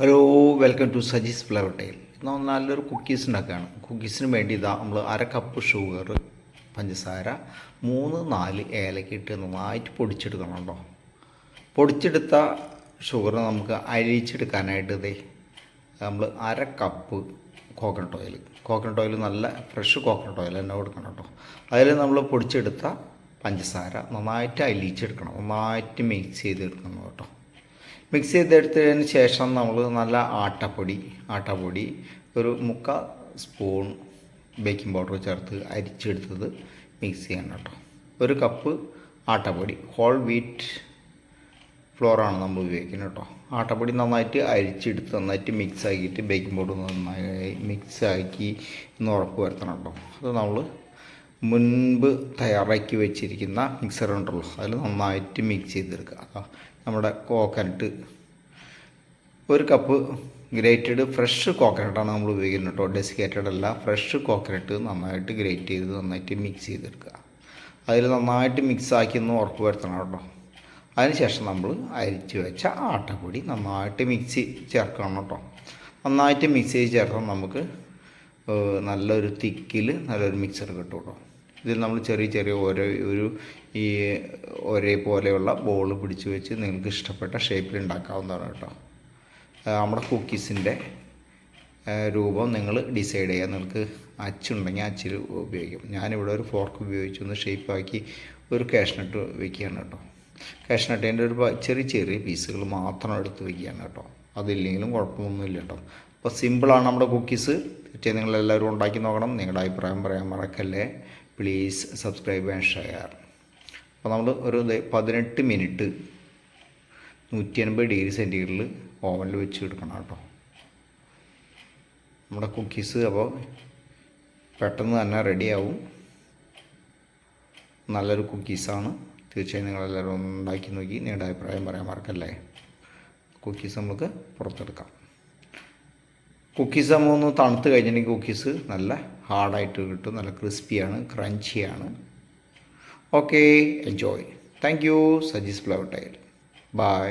Hello welcome to Saji's flavour tile നമ്മൾ നല്ലൊരു cookies ഉണ്ടാക്കുകയാണ്. കുക്കീസിന് വേണ്ടി ഇതാ നമ്മൾ അര കപ്പ് ഷുഗർ പഞ്ചസാര മൂന്ന് നാല് ഏലക്ക ഇട്ട് നന്നായിട്ട് പൊടിച്ചെടുക്കണം കേട്ടോ. പൊടിച്ചെടുത്ത ഷുഗർ നമുക്ക് അരിച്ചെടുക്കാനായിട്ട് ഇതേ നമ്മൾ അര cup coconut oil coconut oil നല്ല ഫ്രഷ് കോക്കനട്ട് ഓയിൽ തന്നെ കൊടുക്കണം കേട്ടോ. അതിൽ നമ്മൾ പൊടിച്ചെടുത്ത പഞ്ചസാര നന്നായിട്ട് അലിയിച്ചെടുക്കണം. നന്നായിട്ട് മിക്സ് ചെയ്തെടുക്കണം കേട്ടോ. മിക്സ് ചെയ്തെടുത്തതിന് ശേഷം നമ്മൾ നല്ല ആട്ടപ്പൊടി ആട്ടപ്പൊടി ഒരു മുക്കാൽ സ്പൂൺ ബേക്കിംഗ് പൗഡർ ചേർത്ത് അരിച്ചെടുത്തത് മിക്സ് ചെയ്യണം കേട്ടോ. ഒരു കപ്പ് ആട്ടപ്പൊടി ഹോൾ വീറ്റ് ഫ്ലോറാണ് നമ്മൾ ഉപയോഗിക്കുന്നത് കേട്ടോ. ആട്ടപ്പൊടി നന്നായിട്ട് അരിച്ചെടുത്ത് നന്നായിട്ട് മിക്സ് ആക്കിയിട്ട് ബേക്കിംഗ് പൗഡർ നന്നായി മിക്സ് ആക്കി എന്ന് ഉറപ്പ് വരുത്തണം കേട്ടോ. അത് നമ്മൾ മുൻപ് തയ്യാറാക്കി വെച്ചിരിക്കുന്ന മിക്സർ ഉണ്ടല്ലോ അതിൽ നന്നായിട്ട് മിക്സ് ചെയ്തെടുക്കുക. നമ്മുടെ കോക്കനട്ട് ഒരു കപ്പ് ഗ്രേറ്റഡ് ഫ്രഷ് കോക്കനട്ടാണ് നമ്മൾ ഉപയോഗിക്കുന്നത് കേട്ടോ. ഡെസിക്കേറ്റഡ് അല്ല ഫ്രഷ് കോക്കനട്ട് നന്നായിട്ട് ഗ്രേറ്റ് ചെയ്ത് നന്നായിട്ട് മിക്സ് ചെയ്തെടുക്കുക. അതിൽ നന്നായിട്ട് മിക്സ് ആക്കി ഒന്ന് ഉറപ്പ് വരുത്തണം കേട്ടോ. അതിനുശേഷം നമ്മൾ അരിച്ച് വെച്ച ആട്ടപ്പൊടി നന്നായിട്ട് മിക്സി ചേർക്കണം കേട്ടോ. നന്നായിട്ട് മിക്സ് ചെയ്ത് ചേർത്താൽ നമുക്ക് നല്ലൊരു തിക്കിൽ നല്ലൊരു മിക്സർ കിട്ടും കേട്ടോ. ഇതിൽ നമ്മൾ ചെറിയ ചെറിയ ഓരോ ഒരു ഈ ഒരേപോലെയുള്ള ബോൾ പിടിച്ച് വെച്ച് നിങ്ങൾക്ക് ഇഷ്ടപ്പെട്ട ഷേപ്പിൽ ഉണ്ടാക്കാവുന്നതാണ് കേട്ടോ. നമ്മുടെ കുക്കീസിന്റെ രൂപം നിങ്ങൾ ഡിസൈഡ് ചെയ്യുക. നിങ്ങൾക്ക് അച്ചുണ്ടെങ്കിൽ അച്ചിൽ ഉപയോഗിക്കും. ഞാനിവിടെ ഒരു ഫോർക്ക് ഉപയോഗിച്ച് ഒന്ന് ഷേപ്പാക്കി ഒരു കാഷ്നട്ട് വെക്കുകയാണ് കേട്ടോ. കാഷ്നട്ടിന്റെ ഒരു ചെറിയ ചെറിയ പീസുകൾ മാത്രം എടുത്ത് വെക്കുകയാണ് കേട്ടോ. അതില്ലെങ്കിലും കുഴപ്പമൊന്നുമില്ല കേട്ടോ. അപ്പോൾ സിമ്പിളാണ് നമ്മുടെ കുക്കീസ്. തീർച്ചയായും നിങ്ങളെല്ലാവരും ഉണ്ടാക്കി നോക്കണം. നിങ്ങളുടെ അഭിപ്രായം പറയാൻ മറക്കല്ലേ. പ്ലീസ് സബ്സ്ക്രൈബ് ആൻഡ് ഷെയർ അപ്പോൾ നമ്മൾ ഒരു പതിനെട്ട് മിനിറ്റ് നൂറ്റി അൻപത് ഡിഗ്രി സെന്റിഗ്രേഡിൽ ഓവനിൽ വെച്ച് എടുക്കണം കേട്ടോ. നമ്മുടെ കുക്കീസ് അപ്പോൾ പെട്ടെന്ന് തന്നെ റെഡിയാവും നല്ലൊരു കുക്കീസാണ് തീർച്ചയായും നിങ്ങളെല്ലാവരും ഉണ്ടാക്കി നോക്കി. നിങ്ങളുടെ അഭിപ്രായം പറയാൻ മറക്കല്ലേ. കുക്കീസ് നമുക്ക് പുറത്തെടുക്കാം. കുക്കീസ് നമ്മൾ ഒന്ന് തണുത്ത് കഴിഞ്ഞിട്ടുണ്ടെങ്കിൽ കുക്കീസ് നല്ല ഹാർഡായിട്ട് കിട്ടും നല്ല ക്രിസ്പിയാണ് ക്രഞ്ചിയാണ് okay enjoy thank you Saji's flavour tile bye